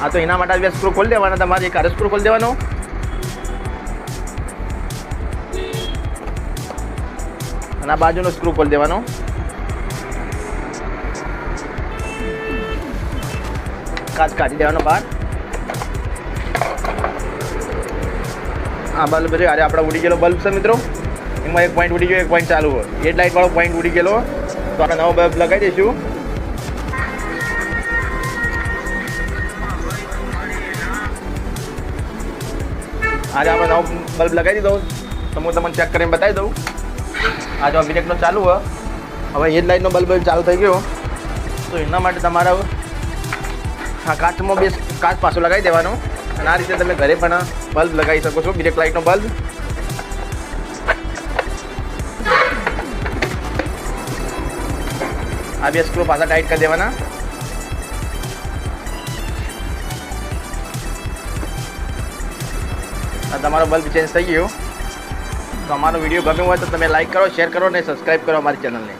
હા તો એના માટે બે સ્ક્રૂ ખોલી દેવાના, તમારે એક આરે સ્ક્રૂ ખોલી દેવાનો. અને આ બાજુનો સ્ક્રૂ ખોલી દેવાનો. કાચ કાઢી દેવાનો બહાર. આ બલ્બ છે અરે આપણા ઉડી ગયેલો બલ્બ છે મિત્રો. એમાં એક પોઈન્ટ ઉડી ગયો, એક પોઈન્ટ ચાલુ હોય. એ લાઇટવાળો પોઈન્ટ ઉડી ગયેલો. તો આપણે નવો બલ્બ લગાવી દઈશું. આજે આપણે નવો બલ્બ લગાવી દીધો. તો હું તમને ચેક કરીને બતાવી દઉં. આ જો ચાલુ હોય હવે એ લાઇટનો બલ્બ ચાલુ થઈ ગયો તો એના માટે તમારા હા કાચમાં બે કાચ પાછો લગાવી દેવાનો. અને આ રીતે તમે ઘરે પણ બલ્બ લગાવી શકો છો મિરેક લાઇટનો બલ્બ. આ બે સ્ક્રૂ પાછા ટાઈટ કરી દેવાના. આ તમારો બલ્બ ચેન્જ થઈ ગયો. તો અમારો વીડિયો ગમ્યો હોય તો તમે લાઈક કરો શેર કરો અને સબસ્ક્રાઈબ કરો અમારી ચેનલને